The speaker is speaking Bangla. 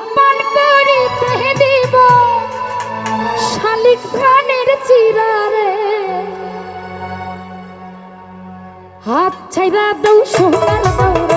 অপমান করিতে দেব? শালিক প্রাণের চিরারে। হাত ছাইরা দৌ সোনার দৌড়।